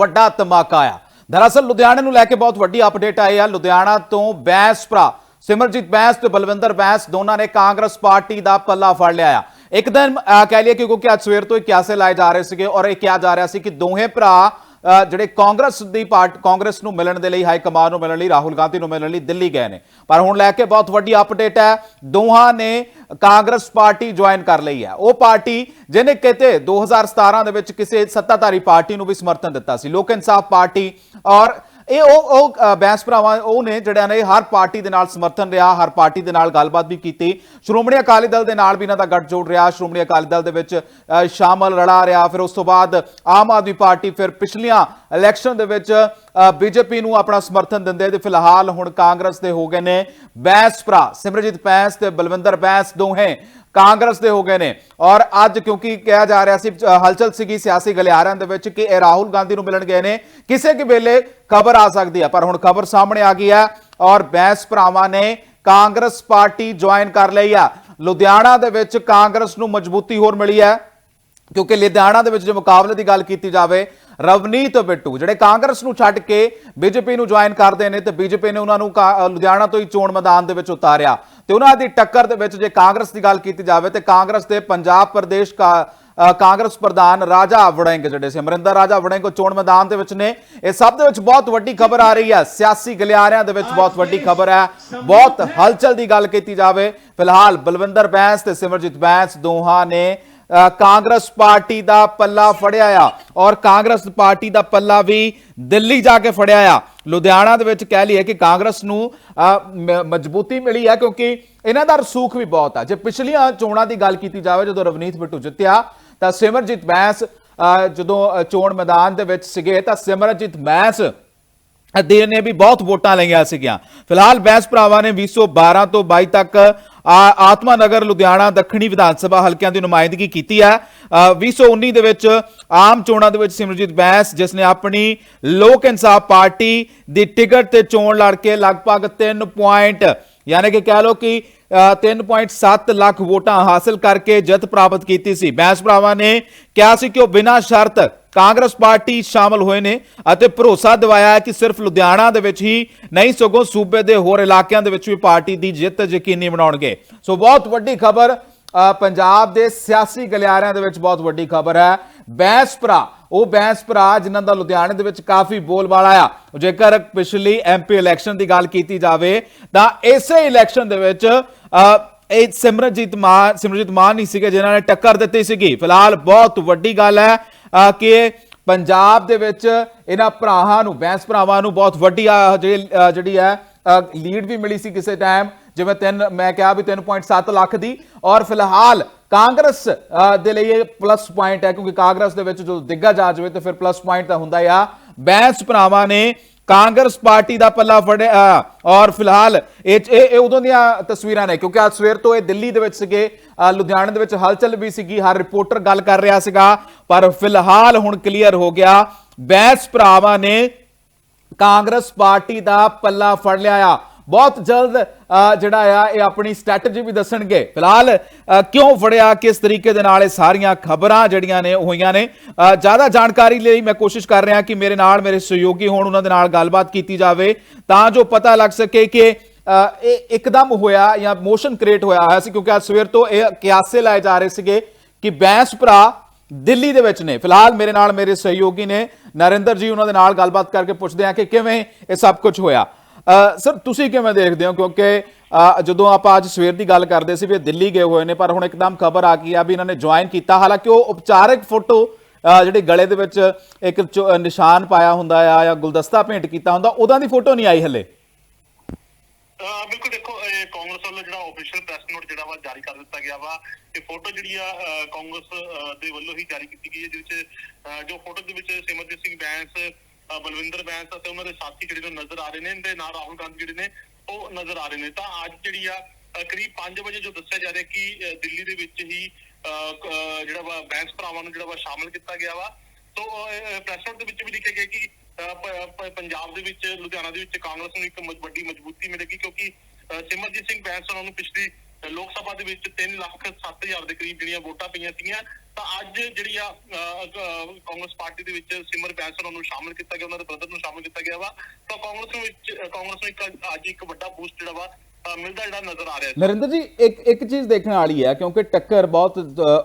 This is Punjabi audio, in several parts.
ਵੱਡਾ ਧਮਾਕਾ ਆਇਆ। ਦਰਅਸਲ ਲੁਧਿਆਣਾ ਨੂੰ ਲੈ ਕੇ ਬਹੁਤ ਵੱਡੀ ਅਪਡੇਟ ਆਈ ਹੈ ਲੁਧਿਆਣਾ ਤੋਂ ਬੈਂਸ ਭਰਾ ਸਿਮਰਜੀਤ ਬੈਂਸ ਤੇ ਬਲਵਿੰਦਰ ਬੈਂਸ ਦੋਨਾਂ ਨੇ ਕਾਂਗਰਸ ਪਾਰਟੀ ਦਾ ਪੱਲਾ ਫੜ ਲਿਆ ਆ। ਇੱਕ ਦਿਨ ਅਹ, ਕਹਿ ਲਈਏ ਕਿ ਕਿਉਂਕਿ ਅੱਜ ਸਵੇਰ ਤੋਂ ਇਹ ਕਿਆਸੇ ਲਾਏ ਜਾ ਰਹੇ ਸੀਗੇ ਔਰ ਇਹ ਕਿਹਾ ਜਾ ਰਿਹਾ ਸੀ ਕਿ ਦੋਹੇ ਭਰਾ ਜਿਹੜੇ ਕਾਂਗਰਸ ਦੀ ਪਾਰਟੀ, ਕਾਂਗਰਸ ਨੂੰ ਮਿਲਣ ਦੇ ਲਈ, ਹਾਈ ਕਮਾਨ ਨੂੰ ਮਿਲਣ ਲਈ, ਰਾਹੁਲ ਗਾਂਧੀ ਨੂੰ ਮਿਲਣ ਲਈ ਦਿੱਲੀ ਗਏ ਨੇ। ਪਰ ਹੁਣ ਲੈ ਕੇ ਬਹੁਤ ਵੱਡੀ ਅਪਡੇਟ ਹੈ, ਦੋਹਾਂ ਨੇ ਕਾਂਗਰਸ ਪਾਰਟੀ ਜੁਆਇਨ ਕਰ ਲਈ ਹੈ। ਉਹ ਪਾਰਟੀ ਜਿਹਨੇ ਕਿਤੇ 2017 ਦੇ ਵਿੱਚ ਕਿਸੇ ਸੱਤਾਧਾਰੀ ਪਾਰਟੀ ਨੂੰ ਵੀ ਸਮਰਥਨ ਦਿੱਤਾ ਸੀ। ਲੋਕ ਇਨਸਾਫ ਪਾਰਟੀ ਔਰ ਇਹ ਉਹ ਉਹ ਬੈਂਸ ਭਰਾਵਾਂ, ਉਹ ਨੇ ਜਿਹੜਿਆਂ ਨੇ ਹਰ ਪਾਰਟੀ ਦੇ ਨਾਲ ਸਮਰਥਨ ਰਿਹਾ, ਹਰ ਪਾਰਟੀ ਦੇ ਨਾਲ ਗੱਲਬਾਤ ਵੀ ਕੀਤੀ। ਸ਼੍ਰੋਮਣੀ ਅਕਾਲੀ ਦਲ ਦੇ ਨਾਲ ਵੀ ਇਹਨਾਂ ਦਾ ਗੱਠਜੋੜ ਰਿਹਾ। ਸ਼੍ਰੋਮਣੀ ਅਕਾਲੀ ਦਲ ਦੇ ਵਿੱਚ ਸ਼ਾਮਲ ਰਲਾ ਰਿਹਾ। ਫਿਰ ਉਸ ਤੋਂ ਬਾਅਦ ਆਮ ਆਦਮੀ ਪਾਰਟੀ ਫਿਰ ਪਿਛਲੀਆਂ ਇਲੈਕਸ਼ਨ ਦੇ ਵਿੱਚ ਬੀਜੇਪੀ ਨੂੰ ਆਪਣਾ ਸਮਰਥਨ ਦਿੰਦੇ ਤੇ ਫਿਲਹਾਲ ਹੁਣ ਕਾਂਗਰਸ ਦੇ ਹੋ ਗਏ ਨੇ ਬੈਂਸ ਭਰਾ, ਸਿਮਰਜੀਤ ਬੈਂਸ ਤੇ ਬਲਵਿੰਦਰ ਬੈਂਸ ਦੋਹੇ ਕਾਂਗਰਸ ਦੇ ਹੋ ਗਏ ਨੇ। ਔਰ ਅੱਜ ਕਿਉਂਕਿ ਕਿਹਾ ਜਾ ਰਿਹਾ ਸੀ ਹਲਚਲ ਸੀਗੀ ਸਿਆਸੀ ਗਲਿਆਰਿਆਂ ਦੇ ਵਿੱਚ ਕਿ ਇਹ ਰਾਹੁਲ ਗਾਂਧੀ ਨੂੰ ਮਿਲਣ ਗਏ ਨੇ। ਕਿਸੇ ਕਿ ਵੇਲੇ ਖਬਰ ਆ ਸਕਦੀ ਹੈ ਪਰ ਹੁਣ ਖਬਰ ਸਾਹਮਣੇ ਆ ਗਈ ਹੈ ਔਰ ਬੈਂਸ ਭਰਾਵਾਂ ਨੇ ਕਾਂਗਰਸ ਪਾਰਟੀ ਜੁਆਇਨ ਕਰ ਲਈ ਆ। ਲੁਧਿਆਣਾ ਦੇ ਵਿੱਚ ਕਾਂਗਰਸ ਨੂੰ ਮਜ਼ਬੂਤੀ ਹੋਰ ਮਿਲੀ ਹੈ ਕਿਉਂਕਿ ਲੁਧਿਆਣਾ ਦੇ ਵਿੱਚ ਜੇ ਮੁਕਾਬਲੇ ਦੀ ਗੱਲ ਕੀਤੀ ਜਾਵੇ, ਰਵਨੀਤ ਬਿੱਟੂ, ਜਿਹੜੇ ਕਾਂਗਰਸ ਨੂੰ ਛੱਡ ਕੇ ਬੀਜੇਪੀ ਨੂੰ ਜੁਆਇਨ ਕਰਦੇ ਨੇ ਤੇ ਬੀਜੇਪੀ ਨੇ ਉਹਨਾਂ ਨੂੰ ਕਾ- ਲੁਧਿਆਣਾ ਤੋਂ ਹੀ ਚੋਣ ਮੈਦਾਨ ਦੇ ਵਿੱਚ ਉਤਾਰਿਆ। ਤੇ ਉਹਨਾਂ ਦੀ ਟੱਕਰ ਦੇ ਵਿੱਚ ਜੇ ਕਾਂਗਰਸ ਦੀ ਗੱਲ ਕੀਤੀ ਜਾਵੇ ਤੇ ਕਾਂਗਰਸ ਦੇ ਪੰਜਾਬ ਪ੍ਰਦੇਸ਼ ਕਾ ਕਾਂਗਰਸ ਪ੍ਰਧਾਨ ਰਾਜਾ ਵੜਿੰਗ ਜਿਹੜੇ ਸੀ, ਅਮਰਿੰਦਰ ਰਾਜਾ ਵੜਿੰਗ ਉਹ ਚੋਣ ਮੈਦਾਨ ਦੇ ਵਿੱਚ ਨੇ। ਇਹ ਸਭ ਦੇ ਵਿੱਚ ਬਹੁਤ ਵੱਡੀ ਖਬਰ ਆ ਰਹੀ ਹੈ। ਸਿਆਸੀ ਗਲਿਆਰਿਆਂ ਦੇ ਵਿੱਚ ਬਹੁਤ ਵੱਡੀ ਖਬਰ ਹੈ। ਬਹੁਤ ਹਲਚਲ ਦੀ ਗੱਲ ਕੀਤੀ ਜਾਵੇ। ਫਿਲਹਾਲ ਬਲਵਿੰਦਰ ਬੈਂਸ ਤੇ ਸਿਮਰਜੀਤ ਬੈਂਸ ਦੋਹਾਂ ਨੇ ਕਾਂਗਰਸ ਪਾਰਟੀ ਦਾ ਪੱਲਾ ਫੜਿਆ ਆ ਔਰ ਕਾਂਗਰਸ ਪਾਰਟੀ ਦਾ ਪੱਲਾ ਵੀ ਦਿੱਲੀ ਜਾ ਕੇ ਫੜਿਆ ਆ। ਲੁਧਿਆਣਾ ਦੇ ਵਿੱਚ ਕਹਿ ਲਈਏ ਕਿ ਕਾਂਗਰਸ ਨੂੰ ਮਜ਼ਬੂਤੀ ਮਿਲੀ ਹੈ ਕਿਉਂਕਿ ਇਹਨਾਂ ਦਾ ਰਸੂਖ ਵੀ ਬਹੁਤ ਆ। ਜੇ ਪਿਛਲੀਆਂ ਚੋਣਾਂ ਦੀ ਗੱਲ ਕੀਤੀ ਜਾਵੇ ਜਦੋਂ ਰਵਨੀਤ ਬਿੱਟੂ ਜਿੱਤਿਆ ਤਾਂ ਸਿਮਰਜੀਤ ਬੈਂਸ ਅ, ਜਦੋਂ ਅ, ਚੋਣ ਮੈਦਾਨ ਦੇ ਵਿੱਚ ਸੀਗੇ ਤਾਂ ਸਿਮਰਜੀਤ ਬੈਂਸ ਦੇ ਨੇ ਵੀ ਬਹੁਤ ਵੋਟਾਂ ਲਈਆਂ ਸੀਗੀਆਂ। ਫਿਲਹਾਲ ਬੈਂਸ ਭਰਾਵਾਂ ਨੇ 2012 ਤੋਂ 22 ਤੱਕ ਆਤਮਾ ਨਗਰ ਲੁਧਿਆਣਾ ਦੱਖਣੀ ਵਿਧਾਨ ਸਭਾ ਹਲਕਿਆਂ ਦੀ ਨੁਮਾਇੰਦਗੀ ਕੀਤੀ ਹੈ। ਅ, 2019 ਦੇ ਵਿੱਚ ਆਮ ਚੋਣਾਂ ਦੇ ਵਿੱਚ ਸਿਮਰਜੀਤ ਬੈਂਸ ਜਿਸ ਨੇ ਆਪਣੀ ਲੋਕ ਇਨਸਾਫ ਪਾਰਟੀ ਦੀ ਟਿਕਟ ਤੇ ਚੋਣ ਲੜ ਕੇ ਲਗਭਗ 3 ਪੁਆਇੰਟ ਯਾਨੀ ਕਿ ਕਹਿ ਲਓ ਕਿ ਅ, 3.7 ਲੱਖ ਵੋਟਾਂ ਹਾਸਲ ਕਰਕੇ ਜਿੱਤ ਪ੍ਰਾਪਤ ਕੀਤੀ ਸੀ। ਬੈਂਸ ਭਰਾਵਾਂ ਨੇ ਕਿਹਾ ਸੀ ਕਿ ਉਹ ਬਿਨਾਂ ਸ਼ਰਤ ਕਾਂਗਰਸ ਪਾਰਟੀ ਸ਼ਾਮਲ ਹੋਏ ਨੇ ਅਤੇ ਭਰੋਸਾ ਦਿਵਾਇਆ ਕਿ ਸਿਰਫ ਲੁਧਿਆਣਾ ਦੇ ਵਿੱਚ ਹੀ ਨਹੀਂ, ਸਗੋਂ ਸੂਬੇ ਦੇ ਹੋਰ ਇਲਾਕਿਆਂ ਦੇ ਵਿੱਚ ਵੀ ਪਾਰਟੀ ਦੀ ਜਿੱਤ ਯਕੀਨੀ ਬਣਾਉਣਗੇ। ਸੋ ਬਹੁਤ ਵੱਡੀ ਖਬਰ ਪੰਜਾਬ ਦੇ ਸਿਆਸੀ ਗਲਿਆਰਿਆਂ ਦੇ ਵਿੱਚ ਬਹੁਤ ਵੱਡੀ ਖਬਰ ਹੈ। ਬੈਂਸ ਭਰਾ, ਉਹ ਬੈਂਸ ਭਰਾ ਜਿਨ੍ਹਾਂ ਦਾ ਲੁਧਿਆਣੇ ਦੇ ਵਿੱਚ ਕਾਫੀ ਬੋਲਬਾਲਾ ਆ। ਜੇਕਰ ਪਿਛਲੀ ਐਮਪੀ ਇਲੈਕਸ਼ਨ ਦੀ ਗੱਲ ਕੀਤੀ ਜਾਵੇ, ਤਾਂ ਇਸੇ ਇਲੈਕਸ਼ਨ ਦੇ ਵਿੱਚ ਇਹ ਸਿਮਰਜੀਤ ਮਾਨ ਸਿਮਰਜੀਤ ਮਾਨ ਨਹੀਂ ਸੀਗੇ, ਜਿਨ੍ਹਾਂ ਨੇ ਟੱਕਰ ਦਿੱਤੀ ਸੀਗੀ। ਫਿਲਹਾਲ ਬਹੁਤ ਵੱਡੀ ਗੱਲ ਹੈ ਕਿ ਪੰਜਾਬ ਦੇ ਵਿੱਚ ਇਹਨਾਂ ਭਰਾਵਾਂ ਨੂੰ, ਬੈਂਸ ਭਰਾਵਾਂ ਨੂੰ ਬਹੁਤ ਵੱਡੀ ਜਿਹੜੀ ਜਿਹੜੀ ਹੈ ਲੀਡ ਵੀ ਮਿਲੀ ਸੀ ਕਿਸੇ ਟਾਈਮ ਜਿਵੇਂ ਤਿੰਨ ਮੈਂ ਕਿਹਾ ਵੀ 3.7 ਲੱਖ ਦੀ। ਔਰ ਫਿਲਹਾਲ ਕਾਂਗਰਸ ਦੇ ਲਈ ਇਹ ਪਲੱਸ ਪੁਆਇੰਟ ਹੈ, ਕਿਉਂਕਿ ਕਾਂਗਰਸ ਦੇ ਵਿੱਚ ਜਦੋਂ ਦਿੱਗਾ ਜਾ ਜਾਵੇ ਤਾਂ ਫਿਰ ਪਲੱਸ ਪੁਆਇੰਟ ਤਾਂ ਹੁੰਦਾ ਆ। ਬੈਂਸ ਭਰਾਵਾਂ ਨੇ ਕਾਂਗਰਸ ਪਾਰਟੀ ਦਾ ਪੱਲਾ ਫੜਿਆ ਔਰ ਫਿਲਹਾਲ ਇਹ ਇਹ ਉਦੋਂ ਦੀਆਂ ਤਸਵੀਰਾਂ ਨੇ, ਕਿਉਂਕਿ ਅੱਜ ਸਵੇਰ ਤੋਂ ਇਹ ਦਿੱਲੀ ਦੇ ਵਿੱਚ ਸੀਗੇ ਲੁਧਿਆਣੇ ਦੇ ਵਿੱਚ ਹਲਚਲ ਵੀ ਸੀਗੀ, ਹਰ ਰਿਪੋਰਟਰ ਗੱਲ ਕਰ ਰਿਹਾ ਸੀਗਾ, ਪਰ ਫਿਲਹਾਲ ਹੁਣ ਕਲੀਅਰ ਹੋ ਗਿਆ ਬੈਂਸ ਭਰਾਵਾਂ ਨੇ ਕਾਂਗਰਸ ਪਾਰਟੀ ਦਾ ਪੱਲਾ ਫੜ ਲਿਆ ਆ। ਬਹੁਤ ਜਲਦ ਜਿਹੜਾ ਆ, ਇਹ ਆਪਣੀ ਸਟ੍ਰੈਟਜੀ ਵੀ ਦੱਸਣਗੇ। ਫਿਲਹਾਲ ਕਿਉਂ ਫੜਿਆ, ਕਿਸ ਤਰੀਕੇ ਦੇ ਨਾਲ ਇਹ ਸਾਰੀਆਂ ਖਬਰਾਂ ਜਿਹੜੀਆਂ ਨੇ ਉਹ ਹੋਈਆਂ ਨੇ। ਜ਼ਿਆਦਾ ਜਾਣਕਾਰੀ ਲਈ ਮੈਂ ਕੋਸ਼ਿਸ਼ ਕਰ ਰਿਹਾ ਕਿ ਮੇਰੇ ਨਾਲ ਮੇਰੇ ਸਹਿਯੋਗੀ ਹੋਣ, ਉਹਨਾਂ ਦੇ ਨਾਲ ਗੱਲਬਾਤ ਕੀਤੀ ਜਾਵੇ, ਤਾਂ ਜੋ ਪਤਾ ਲੱਗ ਸਕੇ ਕਿ ਇਹ ਇੱਕਦਮ ਹੋਇਆ ਜਾਂ ਮੋਸ਼ਨ ਕ੍ਰੀਏਟ ਹੋਇਆ ਹੋਇਆ ਸੀ, ਕਿਉਂਕਿ ਅੱਜ ਸਵੇਰ ਤੋਂ ਇਹ ਕਿਆਸੇ ਲਾਏ ਜਾ ਰਹੇ ਸੀਗੇ ਕਿ ਬੈਂਸ ਭਰਾ ਦਿੱਲੀ ਦੇ ਵਿੱਚ ਨੇ। ਫਿਲਹਾਲ ਮੇਰੇ ਨਾਲ ਮੇਰੇ ਸਹਿਯੋਗੀ ਨੇ ਨਰਿੰਦਰ ਜੀ, ਉਹਨਾਂ ਦੇ ਨਾਲ ਗੱਲਬਾਤ ਕਰਕੇ ਪੁੱਛਦੇ ਆ ਕਿ ਕਿਵੇਂ ਇਹ ਸਭ ਕੁਝ ਹੋਇਆ। ਸਰ ਤੁਸੀਂ ਕਿਵੇਂ ਦੇਖਦੇ ਹੋ? ਕਿਉਂਕਿ ਜਦੋਂ ਆਪਾਂ ਅੱਜ ਸਵੇਰ ਦੀ ਗੱਲ ਕਰਦੇ ਸੀ ਵੀ ਦਿੱਲੀ ਗਏ ਹੋਏ ਨੇ ਪਰ ਹੁਣ ਇੱਕਦਮ ਖਬਰ ਆ ਗਈ ਆ ਵੀ ਇਹਨਾਂ ਨੇ ਜੁਆਇਨ ਕੀਤਾ। ਹਾਲਾਂਕਿ ਉਹ ਉਪਚਾਰਕ ਫੋਟੋ ਅ, ਗਲੇ ਦੇ ਵਿੱਚ ਇੱਕ ਨਿਸ਼ਾਨ ਪਾਇਆ ਹੁੰਦਾ ਆ ਜਾਂ ਗੁਲਦਸਤਾ ਭੇਂਟ ਕੀਤਾ ਹੁੰਦਾ ਉਹਦਾਂ ਦੀ ਫੋਟੋ ਨਹੀਂ ਆਈ ਹਲੇ। ਬਿਲਕੁਲ ਦੇਖੋ ਕਾਂਗਰਸ ਵੱਲੋਂ ਜਿਹੜਾ ਆਫੀਸ਼ੀਅਲ ਪ੍ਰੈਸ ਨੋਟ ਜਿਹੜਾ ਵਾ ਜਾਰੀ ਕਰ ਦਿੱਤਾ ਗਿਆ ਵਾ ਇਹ ਫੋਟੋ ਜਿਹੜੀ ਆ ਕਾਂਗਰਸ ਦੇ ਵੱਲੋਂ ਹੀ ਜਾਰੀ ਕੀਤੀ ਗਈ ਹੈ ਜਿਹਦੇ ਵਿੱਚ ਜੋ ਫੋਟੋ ਦੇ ਵਿੱਚ ਸਿਮਰਜੀਤ ਸਿੰਘ ਬੈਂਸ ਬਲਵਿੰਦਰ ਬੈਂਸ ਅਤੇ ਉਹਨਾਂ ਦੇ ਸਾਥੀ ਜਿਹੜੇ ਨਜ਼ਰ ਆ ਰਹੇ ਨੇ ਤੇ ਨਾਲ ਰਾਹੁਲ ਗਾਂਧੀ ਜਿਹੜੇ ਨੇ ਉਹ ਨਜ਼ਰ ਆ ਰਹੇ ਨੇ। ਤਾਂ ਅੱਜ ਜਿਹੜੀ ਆ ਕਰੀਬ 5 ਵਜੇ ਜੋ ਦੱਸਿਆ ਜਾ ਰਿਹਾ ਕਿ ਦਿੱਲੀ ਦੇ ਵਿੱਚ ਹੀ ਅਹ ਜਿਹੜਾ ਵਾ ਬੈਂਸ ਭਰਾਵਾਂ ਨੂੰ ਜਿਹੜਾ ਵਾ ਸ਼ਾਮਲ ਕੀਤਾ ਗਿਆ ਵਾ। ਸੋ ਪ੍ਰੈਸ ਨੋਟ ਦੇ ਵਿੱਚ ਵੀ ਲਿਖਿਆ ਗਿਆ ਕਿ ਅਹ, ਪੰਜਾਬ ਦੇ ਵਿੱਚ ਲੁਧਿਆਣਾ ਦੇ ਵਿੱਚ ਕਾਂਗਰਸ ਨੂੰ ਇੱਕ ਵੱਡੀ ਮਜ਼ਬੂਤੀ ਮਿਲੇਗੀ ਕਿਉਂਕਿ ਸਿਮਰਜੀਤ ਸਿੰਘ ਬੈਂਸ ਉਹਨਾਂ ਨੂੰ ਪਿਛਲੀ ਲੋਕ ਸਭਾ ਦੇ ਵਿੱਚ 3 ਲੱਖ 7000 ਦੇ ਕਰੀਬ ਜਿਹੜੀਆਂ ਵੋਟਾਂ ਪਈਆਂ ਸੀਗੀਆਂ, ਤਾਂ ਅੱਜ ਜਿਹੜੀ ਆ ਕਾਂਗਰਸ ਪਾਰਟੀ ਦੇ ਵਿੱਚ ਸਿਮਰ ਬੈਂਸਲ ਨੂੰ ਸ਼ਾਮਲ ਕੀਤਾ ਗਿਆ, ਉਹਨਾਂ ਦੇ ਬ੍ਰਦਰ ਨੂੰ ਸ਼ਾਮਲ ਕੀਤਾ ਗਿਆ ਵਾ। ਤਾਂ ਕਾਂਗਰਸ ਨੂੰ ਵਿੱਚ ਕਾਂਗਰਸ ਨੂੰ ਇੱਕ ਅੱਜ ਇੱਕ ਵੱਡਾ ਬੂਸਟ ਜਿਹੜਾ ਵਾ ਮਿਲਦਾ ਜਿਹੜਾ ਨਜ਼ਰ ਆ ਰਿਹਾ ਨਰਿੰਦਰ ਜੀ, ਇੱਕ ਇੱਕ ਚੀਜ਼ ਦੇਖਣ ਵਾਲੀ ਹੈ, ਕਿਉਂਕਿ ਟੱਕਰ ਬਹੁਤ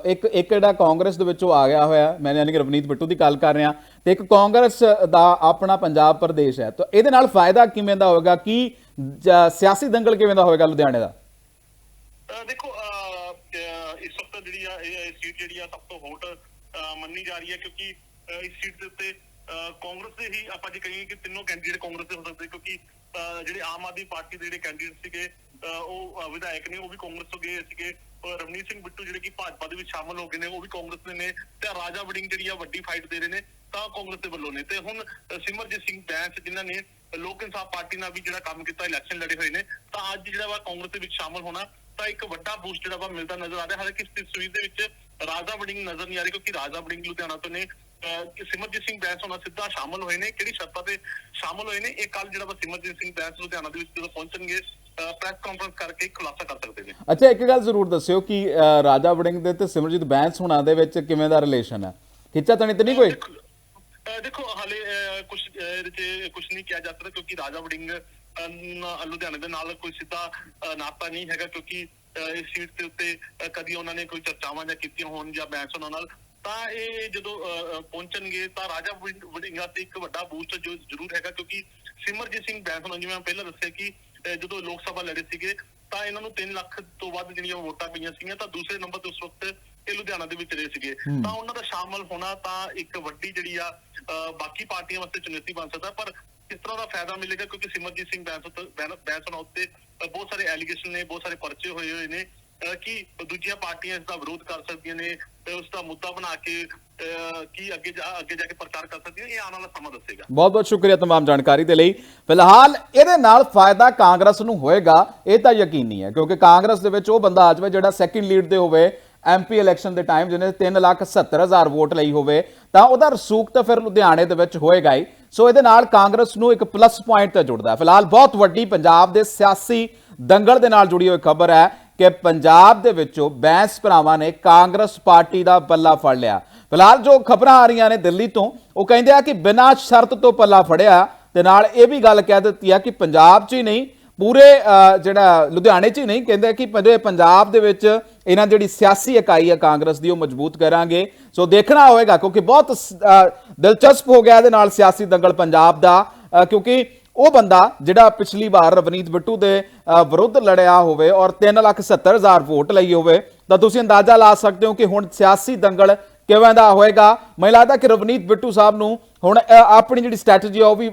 ਇੱਕ ਇੱਕ ਜਿਹੜਾ ਕਾਂਗਰਸ ਦੇ ਵਿੱਚੋਂ ਆ ਗਿਆ ਹੋਇਆ। ਮੈਂ ਯਾਨੀ ਕਿ ਰਵਨੀਤ ਬਿੱਟੂ ਦੀ ਗੱਲ ਕਰ ਰਿਹਾ। ਤੇ ਇੱਕ ਕਾਂਗਰਸ ਦਾ ਆਪਣਾ ਪੰਜਾਬ ਪ੍ਰਦੇਸ਼ ਹੈ। ਤਾਂ ਇਹਦੇ ਨਾਲ ਫਾਇਦਾ ਕਿਵੇਂ ਦਾ ਹੋਵੇਗਾ? ਕੀ ਸਿਆਸੀ ਦੰਗਲ ਕਿਵੇਂ ਦਾ ਹੋਵੇਗਾ ਲੁਧਿਆਣੇ ਦਾ? ਦੇਖੋ ਅਹ, ਇਸ ਵਕਤ ਜਿਹੜੀ ਆ ਇਹ ਸੀਟ ਜਿਹੜੀ ਆ ਸਭ ਤੋਂ ਹੋਟ ਅਹ, ਮੰਨੀ ਜਾ ਰਹੀ ਹੈ ਕਿਉਂਕਿ ਇਸ ਸੀਟ ਦੇ ਉੱਤੇ ਅਹ, ਕਾਂਗਰਸ ਦੇ ਹੀ ਆਪਾਂ ਜੇ ਕਹੀਏ ਕਿ ਤਿੰਨੋਂ ਕੈਂਡੀਡੇਟ ਕਾਂਗਰਸ ਦੇ ਹੋ ਸਕਦੇ ਕਿਉਂਕਿ ਅਹ, ਜਿਹੜੇ ਆਮ ਆਦਮੀ ਪਾਰਟੀ ਦੇ ਜਿਹੜੇ ਕੈਂਡੀਡੇਟ ਸੀਗੇ ਅਹ, ਉਹ ਵਿਧਾਇਕ ਨੇ ਉਹ ਵੀ ਕਾਂਗਰਸ ਤੋਂ ਗਏ ਸੀਗੇ ਔਰ ਰਵਨੀਤ ਸਿੰਘ ਬਿੱਟੂ ਜਿਹੜੇ ਕਿ ਭਾਜਪਾ ਦੇ ਵਿੱਚ ਸ਼ਾਮਲ ਹੋ ਗਏ ਨੇ ਉਹ ਵੀ ਕਾਂਗਰਸ ਦੇ ਨੇ ਤੇ ਰਾਜਾ ਵੜਿੰਗ ਜਿਹੜੀ ਆ ਵੱਡੀ ਫਾਈਟ ਦੇ ਰਹੇ ਨੇ ਤਾਂ ਕਾਂਗਰਸ ਦੇ ਵੱਲੋਂ ਨੇ। ਤੇ ਹੁਣ ਸਿਮਰਜੀਤ ਸਿੰਘ ਬੈਂਸ ਜਿਨ੍ਹਾਂ ਨੇ ਲੋਕ ਇਨਸਾਫ ਪਾਰਟੀ ਨਾਲ ਵੀ ਜਿਹੜਾ ਕੰਮ ਕੀਤਾ ਇਲੈਕਸ਼ਨ ਲੜੇ ਹੋਏ ਨੇ ਤਾਂ ਅੱਜ ਜਿਹੜਾ ਵਾ ਕਾਂਗਰਸ ਦੇ ਵਿੱਚ ਸ਼ਾਮਲ ਹੋਣਾ ਤਾਂ ਇੱਕ ਵੱਡਾ ਬੂਸਟ ਜਿਹੜਾ ਵਾ ਮਿਲਦਾ ਨਜ਼ਰ ਆ ਰਿਹਾ। ਹਾਲਾਂਕਿ ਇਸ ਤਸਵੀਰ ਦੇ ਵਿੱਚ ਰਾਜਾ ਵੜਿੰਗ ਨਜ਼ਰ ਨਹੀਂ ਆ ਰਹੀ ਕਿਉਂਕਿ ਰਾਜਾ ਵੜਿੰਗ ਲੁਧਿਆਣਾ ਤੋਂ ਨੇ ਸਿਮਰਜੀਤ ਸਿੰਘ ਬੈਂਸ ਹੋਣਾ ਸਿੱਧਾ ਸ਼ਾਮਲ ਹੋਏ ਨੇ। ਕਿਹੜੀ ਸ਼ਰਤਾਂ ਤੇ ਸ਼ਾਮਲ ਹੋਏ ਨੇ? ਇਹ ਕੱਲ ਜਿਹੜਾ ਵਾ ਸਿਮਰਜੀਤ ਸਿੰਘ ਬੈਂਸ ਲੁਧਿਆਣਾ ਦੇ ਵਿੱਚ ਜਦੋਂ ਪਹੁੰਚਣਗੇ ਪ੍ਰੈਸ ਕਾਨਫਰੰਸ ਕਰਕੇ ਖੁਲਾਸਾ ਕਰ ਸਕਦੇ ਨੇ। ਅੱਛਾ ਇੱਕ ਗੱਲ ਜ਼ਰੂਰ ਦੱਸਿਓ ਕਿ ਰਾਜਾ ਵੜਿੰਗ ਦੇ ਤੇ ਸਿਮਰਜੀਤ ਬੈਂਸ ਹੁਣਾਂ ਦੇ ਵਿੱਚ ਕਿਵੇਂ ਦਾ ਰਿਲੇਸ਼ਨ ਹੈ ਖਿੱਚਾ ਤਣੀ ਤੇ ਨਹੀਂ ਕੋਈ? ਦੇਖੋ- ਹਾਲੇ ਕੁਝ ਇਹਦੇ ਕੁਝ ਨਹੀਂ ਕਿਹਾ ਜਾ ਸਕਦਾ ਕਿਉਂਕਿ ਰਾਜਾ ਵੜਿੰਗ ਲੁਧਿਆਣੇ ਦੇ ਨਾਲ ਕੋਈ ਸਿੱਧਾ ਨਾਤਾ ਨਹੀਂ ਹੈਗਾ ਕਿਉਂਕਿ ਇਸ ਸੀਟ ਦੇ ਉੱਤੇ ਕਦੀ ਉਹਨਾਂ ਨੇ ਕੋਈ ਚਰਚਾਵਾਂ ਜਾਂ ਕੀਤੀਆਂ ਹੋਣ ਜਾਂ ਬੈਂਸ ਉਹਨਾਂ ਨਾਲ ਤਾਂ ਇਹ ਜਦੋਂ ਪਹੁੰਚਣਗੇ ਤਾਂ ਰਾਜਾ ਵੜਿੰਗ- ਤੇ ਇੱਕ ਵੱਡਾ ਬੂਸਟ ਜੋ ਜ਼ਰੂਰ ਹੈਗਾ ਕਿਉਂਕਿ ਸਿਮਰਜੀਤ ਸਿੰਘ ਬੈਂਸ ਨੂੰ ਜਿਵੇਂ ਮੈਂ ਪਹਿਲਾਂ ਦੱਸਿਆ ਕਿ ਜਦੋਂ ਲੋਕ ਸਭਾ ਲੜੇ ਸੀਗੇ ਤਾਂ ਇਹਨਾਂ ਨੂੰ 3 ਲੱਖ ਤੋਂ ਵੱਧ ਜਿਹੜੀਆਂ ਵੋਟਾਂ ਪਈਆਂ ਸੀਗੀਆਂ ਤਾਂ ਦੂਸਰੇ ਨੰਬਰ ਤੇ ਉਸ ਵਕਤ ਇਹ ਲੁਧਿਆਣਾ ਦੇ ਵਿੱਚ ਰਹੇ ਸੀਗੇ। ਤਾਂ ਉਹਨਾਂ ਦਾ ਸ਼ਾਮਲ ਹੋਣਾ ਤਾਂ ਇੱਕ ਵੱਡੀ ਜਿਹੜੀ ਆ ਬਾਕੀ ਪਾਰਟੀਆਂ ਵਾਸਤੇ ਚੁਣੌਤੀ ਬਣ ਸਕਦਾ ਪਰ ਇਸ ਤਰ੍ਹਾਂ ਦਾ ਫਾਇਦਾ ਮਿਲੇਗਾ ਕਿਉਂਕਿ ਸਿਮਰਜੀਤ ਸਿੰਘ ਬੈਂਸ ਉੱਤੇ ਬੈਨ- ਬੈਂਸ ਹੋਣਾ ਉੱਤੇ ਅਹ, ਬਹੁਤ ਸਾਰੇ ਐਲੀਗੇਸ਼ਨ ਨੇ ਬਹੁਤ ਸਾਰੇ ਪਰਚੇ ਹੋਏ ਹੋਏ ਨੇ ਅਹ, ਕਿ ਦੂਜੀਆਂ ਪਾਰਟੀਆਂ ਇਸ ਦਾ ਵਿਰੋਧ ਕਰ ਸਕਦੀਆਂ ਨੇ ਤੇ ਉਸ ਦਾ ਮੁੱਦਾ ਬਣਾ ਕੇ ਅਹ, ਕੀ ਅੱਗੇ ਜਾ ਅੱਗੇ ਜਾ ਕੇ ਪ੍ਰਚਾਰ ਕਰ ਸਕਦੀਆਂ ਇਹ ਆਉਣ ਵਾਲਾ ਸਮਾਂ ਦੱਸੇਗਾ ਬਹੁਤ ਬਹੁਤ ਸ਼ੁਕਰੀਆ तमाम ਜਾਣਕਾਰੀ ਦੇ ਲਈ ਫਿਲਹਾਲ ਇਹਦੇ ਨਾਲ ਫਾਇਦਾ ਕਾਂਗਰਸ ਨੂੰ ਹੋਏਗਾ ਇਹ ਤਾਂ ਯਕੀਨੀ ਹੈ ਕਿਉਂਕਿ ਕਾਂਗਰਸ ਦੇ ਵਿੱਚ ਉਹ ਬੰਦਾ ਆ ਜਾਵੇ ਜਿਹੜਾ ਸੈਕਿੰਡ ਲੀਡ ਦੇ ਹੋਵੇ ਐਮਪੀ ਇਲੈਕਸ਼ਨ ਦੇ ਟਾਈਮ ਜਿਹਨੇ 370000 ਵੋਟ ਲਈ ਹੋਵੇ ਤਾਂ ਉਹਦਾ ਰਸੂਖ ਤਾਂ ਫਿਰ ਲੁਧਿਆਣੇ ਦੇ ਵਿੱਚ ਹੋਏਗਾ ਹੀ ਸੋ ਇਹਦੇ ਨਾਲ ਕਾਂਗਰਸ ਨੂੰ ਇੱਕ ਪਲੱਸ ਪੁਆਇੰਟ ਤੇ ਜੁੜਦਾ ਫਿਲਹਾਲ ਬਹੁਤ ਵੱਡੀ ਪੰਜਾਬ ਦੇ ਸਿਆਸੀ ਦੰਗਲ ਦੇ ਨਾਲ ਜੁੜੀ ਹੋਈ ਖਬਰ ਹੈ ਕਿ ਪੰਜਾਬ ਦੇ ਵਿੱਚੋਂ ਬੈਂਸ ਭਰਾਵਾਂ ਨੇ ਕਾਂਗਰਸ ਪਾਰਟੀ ਦਾ ਪੱਲਾ ਫੜ ਲਿਆ। ਫਿਲਹਾਲ ਜੋ ਖਬਰਾਂ ਆ ਰਹੀਆਂ ਨੇ ਦਿੱਲੀ ਤੋਂ, ਉਹ ਕਹਿੰਦੇ ਆ ਕਿ ਬਿਨਾਂ ਸ਼ਰਤ ਤੋਂ ਪੱਲਾ ਫੜਿਆ ਤੇ ਨਾਲ ਇਹ ਵੀ ਗੱਲ ਕਹਿ ਦਿੱਤੀ ਆ ਕਿ ਪੰਜਾਬ 'ਚ ਹੀ ਨਹੀਂ, ਪੂਰੇ ਜਿਹੜਾ ਲੁਧਿਆਣੇ 'ਚ ਹੀ ਨਹੀਂ, ਕਹਿੰਦੇ ਕਿ ਪੂਰੇ ਪੰਜਾਬ ਦੇ ਵਿੱਚ ਇਹਨਾਂ ਜਿਹੜੀ ਸਿਆਸੀ ਇਕਾਈ ਹੈ ਕਾਂਗਰਸ ਦੀ, ਉਹ ਮਜ਼ਬੂਤ ਕਰਾਂਗੇ। ਸੋ ਦੇਖਣਾ ਹੋਏਗਾ ਕਿਉਂਕਿ ਬਹੁਤ ਦਿਲਚਸਪ ਹੋ ਗਿਆ ਇਹਦੇ ਨਾਲ ਸਿਆਸੀ ਦੰਗਲ ਪੰਜਾਬ ਦਾ ਕਿਉਂਕਿ ਉਹ ਬੰਦਾ ਜਿਹੜਾ ਪਿਛਲੀ ਵਾਰ ਰਵਨੀਤ ਬਿੱਟੂ ਦੇ ਵਿਰੁੱਧ ਲੜਿਆ ਹੋਵੇ ਔਰ 370000 ਵੋਟ ਲਈ ਹੋਵੇ, ਤਾਂ ਤੁਸੀਂ ਅੰਦਾਜ਼ਾ ਲਾ ਸਕਦੇ ਹੋ ਕਿ ਹੁਣ ਸਿਆਸੀ ਦੰਗਲ ਕਿਵੇਂ ਦਾ ਹੋਏਗਾ? ਮੈਨੂੰ ਲੱਗਦਾ ਕਿ ਰਵਨੀਤ ਬਿੱਟੂ ਸਾਹਿਬ ਨੂੰ ਹੁਣ ਆਪਣੀ ਜਿਹੜੀ ਸਟ੍ਰੈਟਜੀ ਆ ਉਹ ਵੀ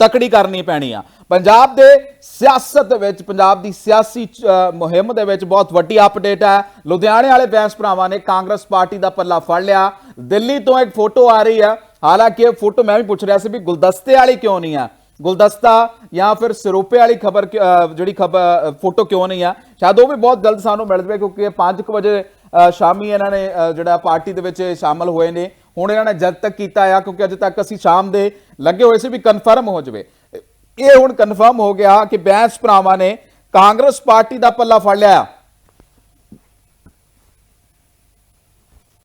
ਤਕੜੀ ਕਰਨੀ ਪੈਣੀ ਆ। ਪੰਜਾਬ ਦੇ ਸਿਆਸਤ ਦੇ ਵਿੱਚ, ਪੰਜਾਬ ਦੀ ਸਿਆਸੀ ਮੁਹਿੰਮ ਦੇ ਵਿੱਚ ਬਹੁਤ ਵੱਡੀ ਅਪਡੇਟ ਹੈ। ਲੁਧਿਆਣੇ ਵਾਲੇ ਬੈਂਸ ਭਰਾਵਾਂ ਨੇ ਕਾਂਗਰਸ ਪਾਰਟੀ ਦਾ ਪੱਲਾ ਫੜ ਲਿਆ। ਦਿੱਲੀ ਤੋਂ ਇੱਕ ਫੋਟੋ ਆ ਰਹੀ ਆ। ਹਾਲਾਂਕਿ ਇਹ ਫੋਟੋ ਮੈਂ ਵੀ ਪੁੱਛ ਰਿਹਾ ਸੀ ਵੀ ਗੁਲਦਸਤੇ ਵਾਲੀ ਕਿਉਂ ਨਹੀਂ ਆ? ਗੁਲਦਸਤਾ ਜਾਂ ਫਿਰ ਸਰੋਪੇ ਵਾਲੀ ਖਬਰ ਜਿਹੜੀ ਖਬਰ ਫੋਟੋ ਕਿਉਂ ਨਹੀਂ ਆ? ਸ਼ਾਇਦ ਉਹ ਵੀ ਬਹੁਤ ਜਲਦ ਸਾਨੂੰ ਮਿਲ ਜਵੇ ਕਿਉਂਕਿ 5 ਵਜੇ ਸ਼ਾਮੀ ਇਹਨਾਂ ਨੇ ਜਿਹੜਾ ਪਾਰਟੀ ਦੇ ਵਿੱਚ ਸ਼ਾਮਲ ਹੋਏ ਨੇ। ਹੁਣ ਇਹਨਾਂ ਨੇ ਜਦ ਤੱਕ ਕੀਤਾ ਆ, ਕਿਉਂਕਿ ਅਜੇ ਤੱਕ ਅਸੀਂ ਸ਼ਾਮ ਦੇ ਲੱਗੇ ਹੋਏ ਸੀ ਵੀ ਕਨਫਰਮ ਹੋ ਜਵੇ। ਇਹ ਹੁਣ ਕਨਫਰਮ ਹੋ ਗਿਆ ਕਿ ਬੈਂਸ ਭਰਾਵਾਂ ਨੇ ਕਾਂਗਰਸ ਪਾਰਟੀ ਦਾ ਪੱਲਾ ਫੜ ਲਿਆ।